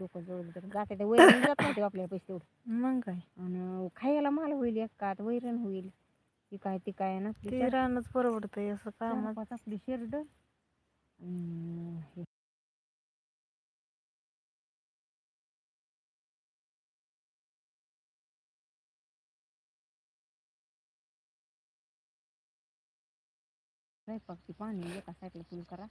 डोकं जवळ तर ते वैरण जात नव्हते आपल्या पैसे तेवढं. मग काय? आणि खायला माल होईल एकात वैरण होईल. ती काय ती काय ना आपली ते चार- रानच परवडतंय असं चार कामात. पाच आपली शेरड. हे स्वयंपाकची पाणी एका साईडला फुल करा.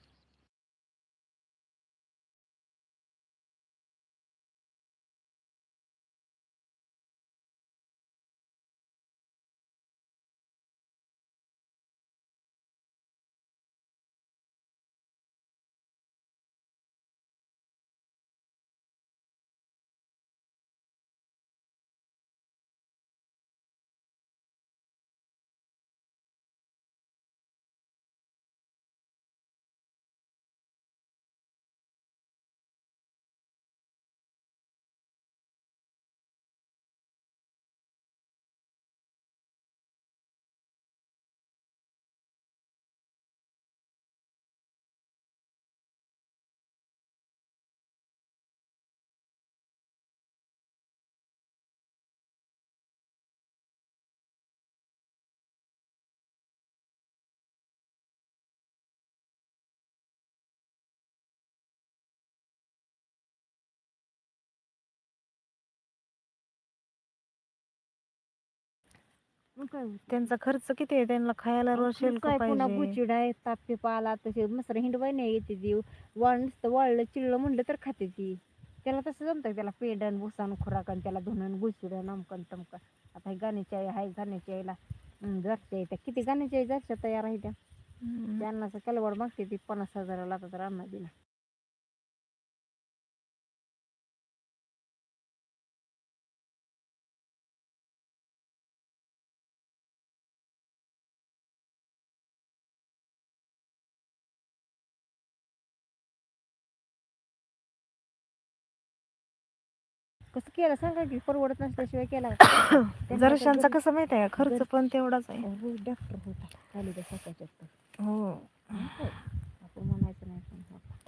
मग काय होतं? त्यांचा खर्च किती आहे? त्यांना खायला रोज शेल्क काय पुन्हा पाहिजे. बुचिड आहे तापे पाला तसे मस्त हिंडवाय नाही येते ती वाळ नुसतं वाळलं चिळलं म्हणलं तर खाते ती. त्याला तसं जमतं त्याला पेडन भुसान खुराकन त्याला धुणं गुचिड नमकन तमकन. आता हे गाण्याची आई आहे गाण्याची आईला जरच्या आहे. त्या किती गाण्याची आई जरच्या तयार आहे त्या. हम्म. त्यांना कलवड मागते ती पन्नास हजाराला आता तर अन्ना दिला. कसं केलं सांगा की परवडत नसल्याशिवाय केला जराशांचा कसं माहीत आहे? खर्च पण तेवढाच आहे. डॉक्टर होता. खाली स्वतःच्या हो. आपण म्हणायचं नाही पण.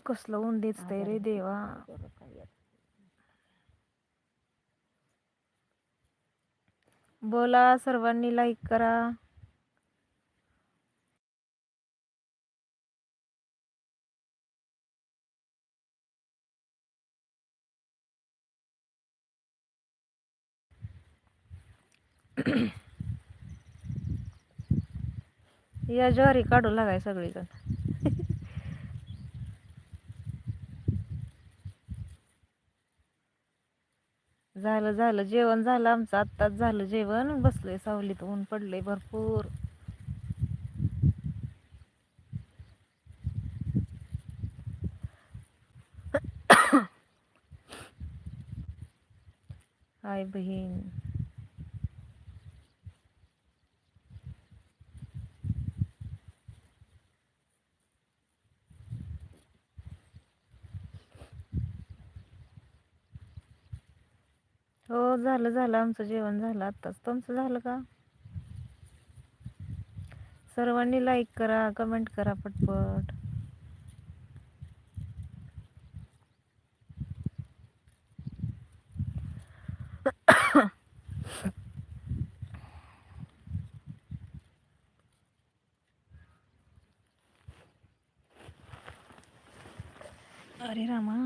कसलं ऊन दिसतंय रे देवा. बोला सर्वांनी लाईक करा. या ज्वारी काढू लागाय सगळीकडं झालं झालं. जेवण झालं आमचं. आत्ताच झालं जेवण. बसलोय सावलीत. ऊन पडलंय भरपूर. हाय बहीण. हो झालं झालं. आमचं जेवण झालं. आत्ताच तुमचं झालं का? सर्वांनी लाईक करा कमेंट करा पटपट. अरे रामा.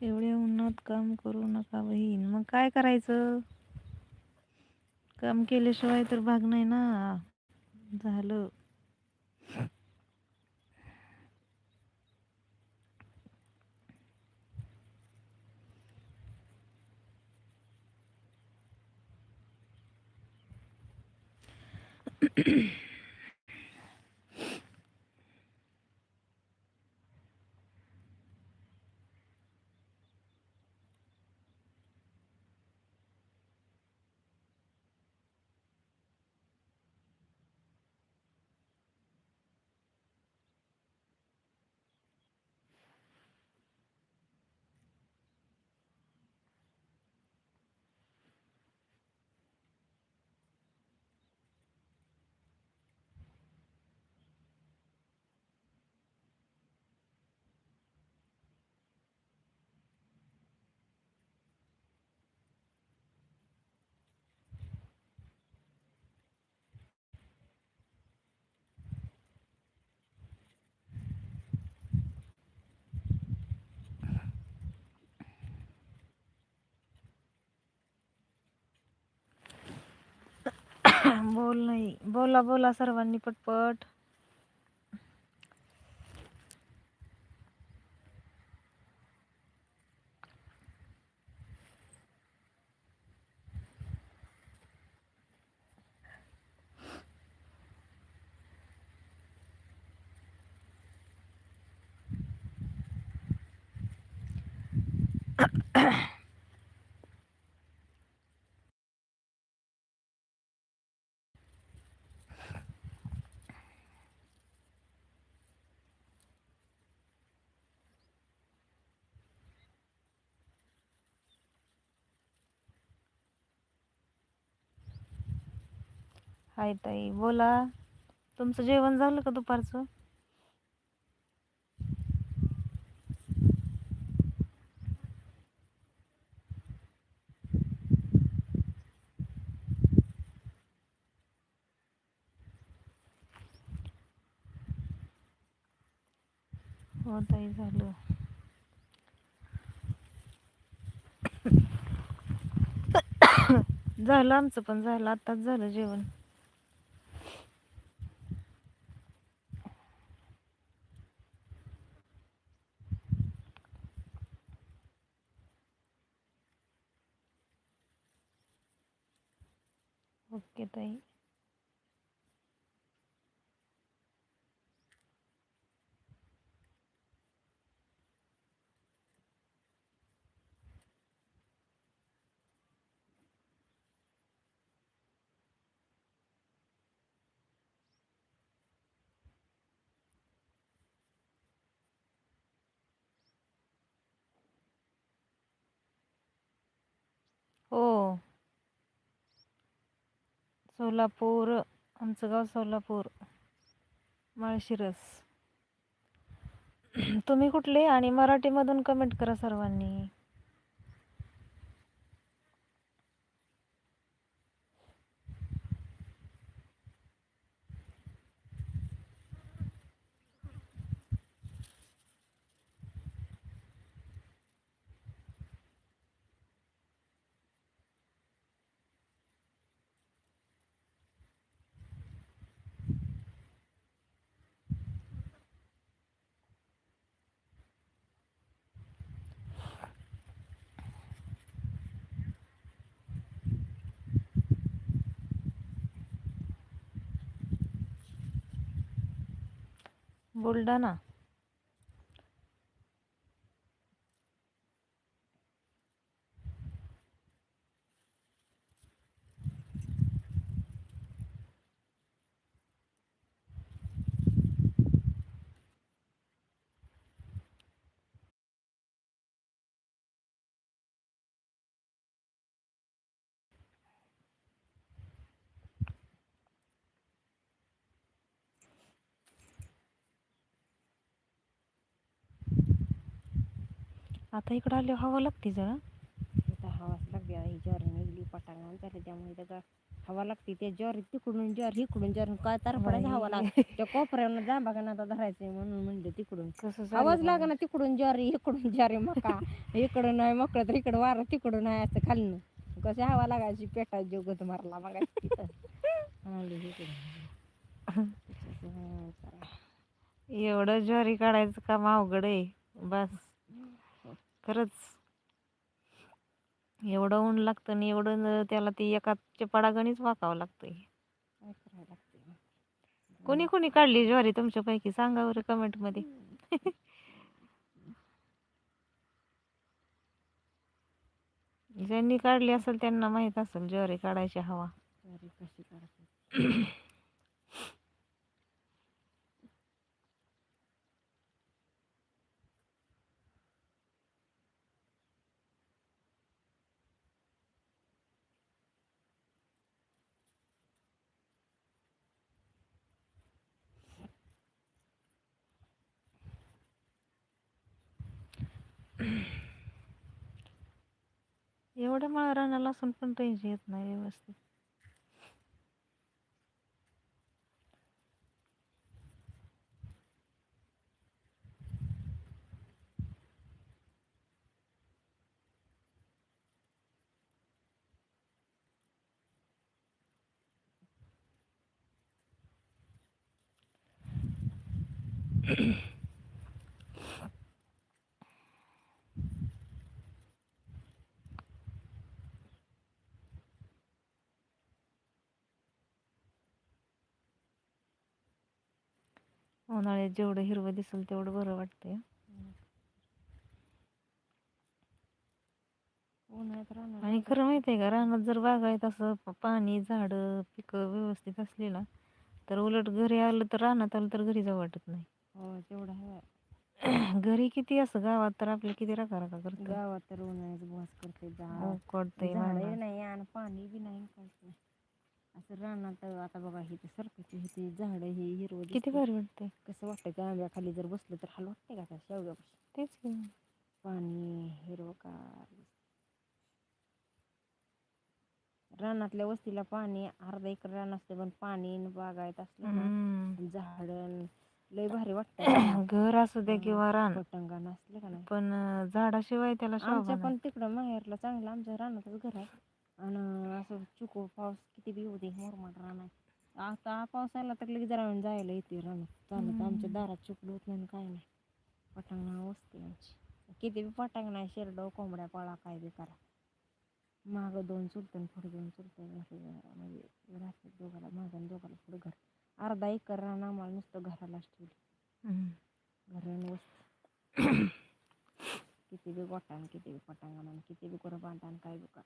एवढ्या उन्हात काम करू नका बहीण. मग काय करायचं? काम केल्याशिवाय तर भाग नाही ना. झालं. बोल नाही. बोला बोला सर्वांनी पटपट. हाय ताई बोला. तुमचं जेवण झालं का दुपारचं? हो ताई झालं. झालं आमचं पण झालं. आत्ताच झालं जेवण. tem. सोलापूर आमचं गाव सोलापूर. माळशिरस तुम्ही कुठले आणि मराठीमधून कमेंट करा सर्वांनी. बुलढाणा आता इकडं आले हवा लागते जरा. इथं हवाच लागते आता ही ज्वारी निघली पटांगण झाले त्यामुळे त्याचा हवा लागते. त्या ज्वारी तिकडून ज्वारी इकडून ज्वारी काय तर पडायचं हवा लागते. त्या कोपऱ्यानं जांबा का आता धरायचंय म्हणून म्हणलं तिकडून. कसं आवाज लागा ना तिकडून ज्वारी इकडून ज्वारी मका. इकडून नाही मकळ तर इकडं वारं तिकडून नाही असं खाल्लं कशी हवा लागायची पेटा जोगत मारला मग एवढं ज्वारी काढायचं काम अवघड आहे. बस. खरंच एवढं ऊन लागतं आणि एवढं त्याला ती एका चपाडागणीच वाकावं लागतंय. कोणी कोणी काढली ज्वारी तुमच्यापैकी? सांगा बरं कमेंटमध्ये ज्यांनी काढली असेल त्यांना माहीत असेल ज्वारी काढायची हवा. कशी काढायची? एवढ्या मला रानाला असून पण रेंज येत नाही व्यवस्थित. उन्हाळ्यात जेवढं हिरवं दिसेल तेवढं बरं वाटतंय. आणि खरं माहिती आहे का रानात जर बागायत असं पाणी झाडं पिकं व्यवस्थित असली ना तर उलट घरी आलं तर रानात आलं तर घरी जाऊ वाटत नाही. हो तेवढं आहे घरी किती असं गावात तर आपलं किती राखा राखा करतं. गावात तर उन्हाळ्यात बस करते झाड. नाही आणि पाणी बी नाही काहीच नाही. असं रानात आता बघा हे ते सरकाची हे ते झाडं हे हिरवं किती. भारी वाटतंय कसं वाटतं त्या आंब्याखाली जर बसलं तर हाल वाटतंय का त्या शेवग्यापाशी तेच की. पाणी हिरवगार रानातल्या वस्तीला पाणी अर्धा एकर रान असते पण पाणी न बागायत असलं ना. झाड लय भारी वाटतं घर असू द्या किंवा रान पटंगा नसले का नाही पण झाडाशिवाय त्याला आमच्या. पण तिकडं माहेरला चांगलं आमच्या रानातच घर आहे चुको पाऊस किती बी होते मुरमाड आहे आता पाऊस आला तर लगेच जरा वेळ जायला येते रानात. चालत आमच्या दारात चुकलं होत नाही काय नाही. पटांगणा वसते आमची. किती बी पटांग नाही शेरड कोंबड्या पाळा काय बी करा. मागं दोन चुलतं पुढे दोन चुलतं. म्हणजे राहतात दोघाला आणि दोघाला पुढे घर. अर्धा एकर रान आम्हाला नुसतं घरालाच ठेवली. घरण वस्ती. किती बी गोटान किती बी पटांगण किती बी करून बांधतान काय बी कर.